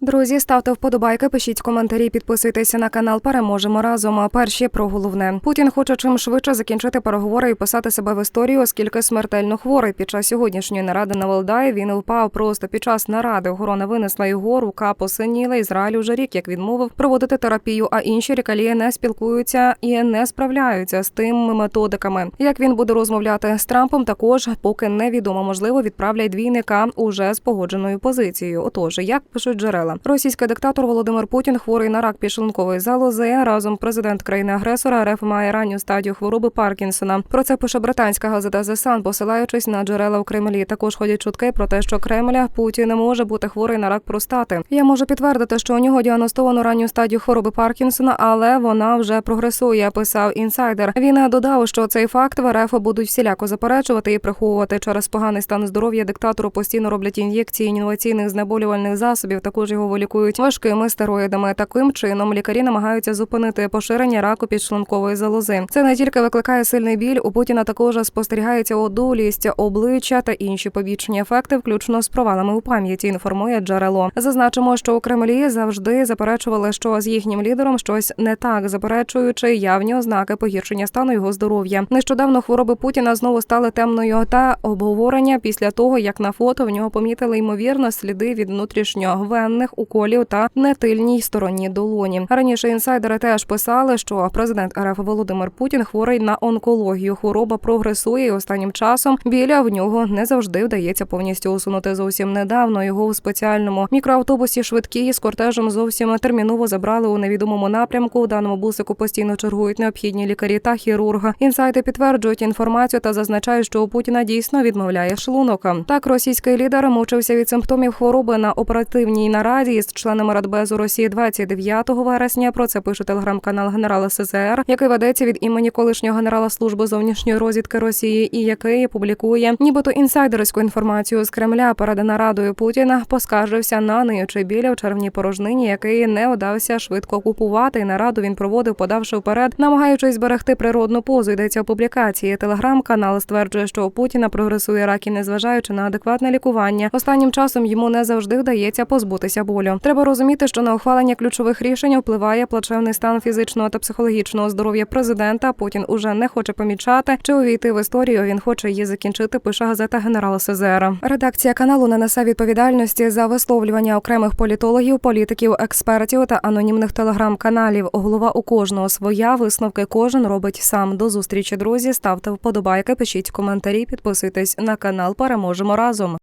Друзі, ставте вподобайки, пишіть коментарі, підписуйтеся на канал. Переможемо разом. А перші про головне. Путін хоче чим швидше закінчити переговори і писати себе в історію, оскільки смертельно хворий. Під час сьогоднішньої наради на Валдаї він впав просто під час наради. Охорона винесла його, рука посиніла. Ізраїль уже рік, як відмовив проводити терапію, а інші рікалії не спілкуються і не справляються з тими методиками. Як він буде розмовляти з Трампом, також поки невідомо. Можливо, відправлять двійника уже з погодженою позицією. Отож, як пишуть джерела, російський диктатор Володимир Путін хворий на рак підшлункової залози. Разом президент країни-агресора РФ має ранню стадію хвороби Паркінсона. Про це пише британська газета The Sun, посилаючись на джерела в Кремлі. Також ходять чутки про те, що Кремля Путін не може бути хворий на рак простати. Я можу підтвердити, що у нього діагностовано ранню стадію хвороби Паркінсона, але вона вже прогресує. Писав інсайдер. Він додав, що цей факт в РФ будуть всіляко заперечувати і приховувати через поганий стан здоров'я. Диктатору постійно роблять ін'єкції інноваційних знеболювальних засобів. Також його вилікують важкими стероїдами. Таким чином лікарі намагаються зупинити поширення раку підшлункової залози. Це не тільки викликає сильний біль. У Путіна також спостерігається одулість обличчя та інші побічні ефекти, включно з провалами у пам'яті. Інформує джерело. Зазначимо, що у Кремлі завжди заперечували, що з їхнім лідером щось не так, заперечуючи явні ознаки погіршення стану його здоров'я. Нещодавно хвороби Путіна знову стали темною та обговорення після того, як на фото в нього помітили ймовірно сліди від внутрішньовенних уколів та нетильній стороні долоні. Раніше інсайдери теж писали, що президент РФ Володимир Путін хворий на онкологію. Хвороба прогресує і останнім часом біля в нього не завжди вдається повністю усунути. Зовсім недавно його у спеціальному мікроавтобусі швидкі з кортежем зовсім терміново забрали у невідомому напрямку. У даному бусику постійно чергують необхідні лікарі та хірурга. Інсайти підтверджують інформацію та зазначають, що у Путіна дійсно відмовляє шлунок. Так, російський лідер мовчився від симптомів хвороби на оперативній нараді із членами Радбезу Росії 29 вересня. Про це пише телеграм-канал генерала СЗР, який ведеться від імені колишнього генерала служби зовнішньої розвідки Росії, і який публікує нібито інсайдерську інформацію з Кремля перед нарадою Путіна. Поскаржився на ниючий біля в червній порожнині, який не удався швидко купувати. І нараду він проводив, подавши вперед, намагаючись зберегти природну позу. Йдеться у публікації. Телеграм-канал стверджує, що у Путіна прогресує рак і незважаючи на адекватне лікування. Останнім часом йому не завжди вдається позбутися болю. Треба розуміти, що на ухвалення ключових рішень впливає плачевний стан фізичного та психологічного здоров'я президента. Путін уже не хоче помічати чи увійти в історію. Він хоче її закінчити. Пише газета генерала СЗР. Редакція каналу не несе відповідальності за висловлювання окремих політологів, політиків, експертів та анонімних телеграм-каналів. Голова у кожного своя висновки кожен робить сам. До зустрічі, друзі. Ставте вподобайки, пишіть коментарі, підписуйтесь на канал. Переможемо разом.